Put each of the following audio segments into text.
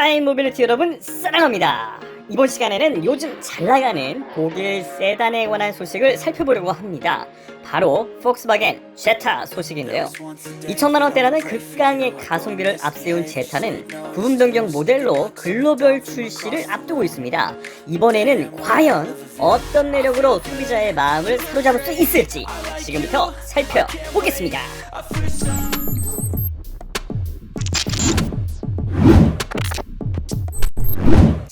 카이 모빌리티 여러분 사랑합니다. 이번 시간에는 요즘 잘 나가는 독일 세단에 관한 소식을 살펴보려고 합니다. 바로 폭스바겐 제타 소식인데요. 2천만 원대라는 극강의 가성비를 앞세운 제타는 부분 변경 모델로 글로벌 출시를 앞두고 있습니다. 이번에는 과연 어떤 매력으로 소비자의 마음을 사로잡을 수 있을지 지금부터 살펴보겠습니다.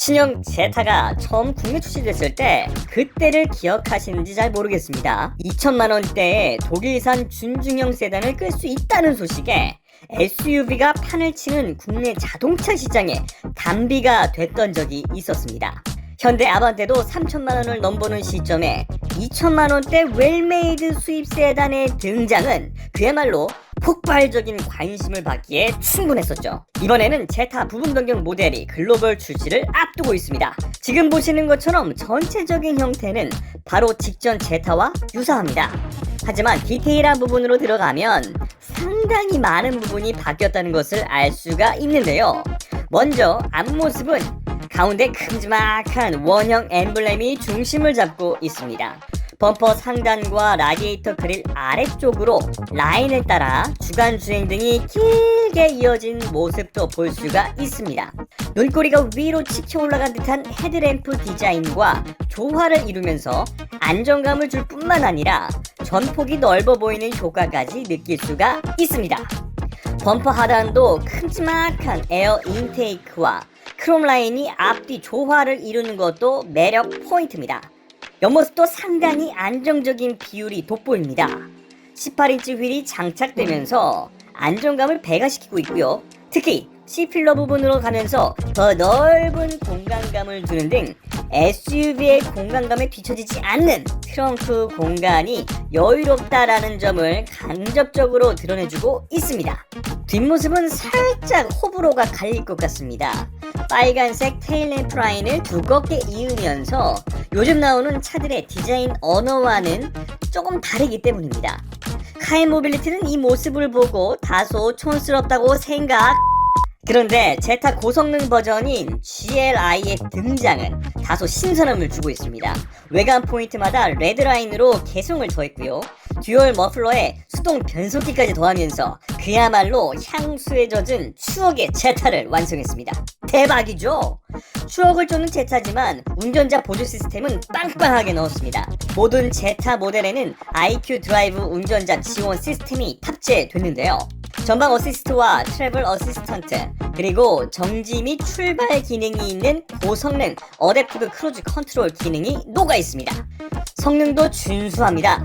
신형 제타가 처음 국내 출시됐을 때 그때를 기억하시는지 잘 모르겠습니다. 2천만 원대에 독일산 준중형 세단을 끌 수 있다는 소식에 SUV가 판을 치는 국내 자동차 시장에 단비가 됐던 적이 있었습니다. 현대 아반떼도 3천만 원을 넘보는 시점에 2천만 원대 웰메이드 수입 세단의 등장은 그야말로 폭발적인 관심을 받기에 충분했었죠. 이번에는 제타 부분 변경 모델이 글로벌 출시를 앞두고 있습니다. 지금 보시는 것처럼 전체적인 형태는 바로 직전 제타와 유사합니다. 하지만 디테일한 부분으로 들어가면 상당히 많은 부분이 바뀌었다는 것을 알 수가 있는데요. 먼저 앞모습은 가운데 큼지막한 원형 엠블렘이 중심을 잡고 있습니다. 범퍼 상단과 라디에이터 그릴 아래쪽으로 라인을 따라 주간 주행 등이 길게 이어진 모습도 볼 수가 있습니다. 눈꼬리가 위로 치켜 올라간 듯한 헤드램프 디자인과 조화를 이루면서 안정감을 줄 뿐만 아니라 전폭이 넓어 보이는 효과까지 느낄 수가 있습니다. 범퍼 하단도 큼지막한 에어 인테이크와 크롬 라인이 앞뒤 조화를 이루는 것도 매력 포인트입니다. 옆모습도 상당히 안정적인 비율이 돋보입니다. 18인치 휠이 장착되면서 안정감을 배가시키고 있고요. 특히 C필러 부분으로 가면서 더 넓은 공간감을 주는 등 SUV의 공간감에 뒤처지지 않는 트렁크 공간이 여유롭다라는 점을 간접적으로 드러내주고 있습니다. 뒷모습은 살짝 호불호가 갈릴 것 같습니다. 빨간색 테일램프 라인을 두껍게 이으면서 요즘 나오는 차들의 디자인 언어와는 조금 다르기 때문입니다. 카이 모빌리티는 이 모습을 보고 다소 촌스럽다고 생각 그런데 제타 고성능 버전인 GLI의 등장은 다소 신선함을 주고 있습니다. 외관 포인트마다 레드라인으로 개성을 더했고요. 듀얼 머플러에 수동 변속기까지 더하면서 그야말로 향수에 젖은 추억의 제타를 완성했습니다. 대박이죠? 추억을 쫓는 제타지만 운전자 보조 시스템은 빵빵하게 넣었습니다. 모든 제타 모델에는 IQ 드라이브 운전자 지원 시스템이 탑재됐는데요. 전방 어시스트와 트래블 어시스턴트 그리고 정지 및 출발 기능이 있는 고성능 어댑티브 크루즈 컨트롤 기능이 녹아 있습니다. 성능도 준수합니다.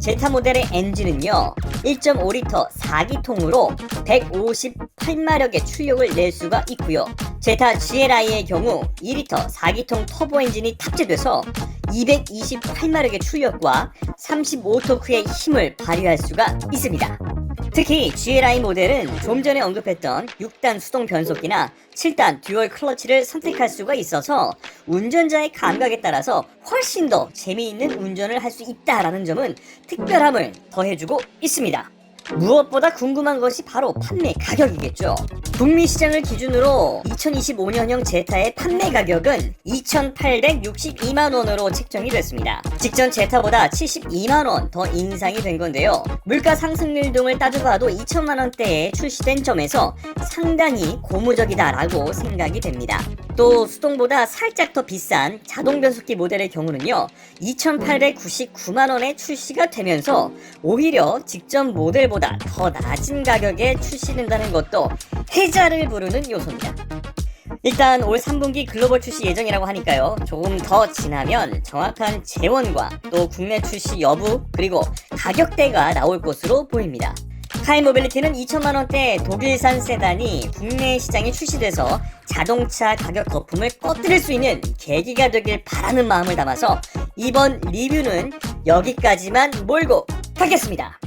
제타 모델의 엔진은요 1.5리터 4기통으로 158마력의 출력을 낼 수가 있고요. 제타 GLI의 경우 2리터 4기통 터보 엔진이 탑재돼서 228마력의 출력과 35토크의 힘을 발휘할 수가 있습니다. 특히 GLI 모델은 좀 전에 언급했던 6단 수동 변속기나 7단 듀얼 클러치를 선택할 수가 있어서 운전자의 감각에 따라서 훨씬 더 재미있는 운전을 할 수 있다라는 점은 특별함을 더해주고 있습니다. 무엇보다 궁금한 것이 바로 판매 가격이겠죠. 북미 시장을 기준으로 2025년형 제타의 판매 가격은 2,862만 원으로 책정이 됐습니다. 직전 제타보다 72만 원 더 인상이 된 건데요. 물가 상승률 등을 따져봐도 2천만 원대에 출시된 점에서 상당히 고무적이다라고 생각이 됩니다. 또 수동보다 살짝 더 비싼 자동 변속기 모델의 경우는요. 2,899만 원에 출시가 되면서 오히려 직전 모델보다 더 낮은 가격에 출시된다는 것도 해자를 부르는 요소입니다. 일단 올 3분기 글로벌 출시 예정이라고 하니까요. 조금 더 지나면 정확한 재원과 또 국내 출시 여부 그리고 가격대가 나올 것으로 보입니다. 카이 모빌리티는 2천만 원대 독일산 세단이 국내 시장에 출시돼서 자동차 가격 거품을 꺼뜨릴 수 있는 계기가 되길 바라는 마음을 담아서 이번 리뷰는 여기까지만 몰고 가겠습니다.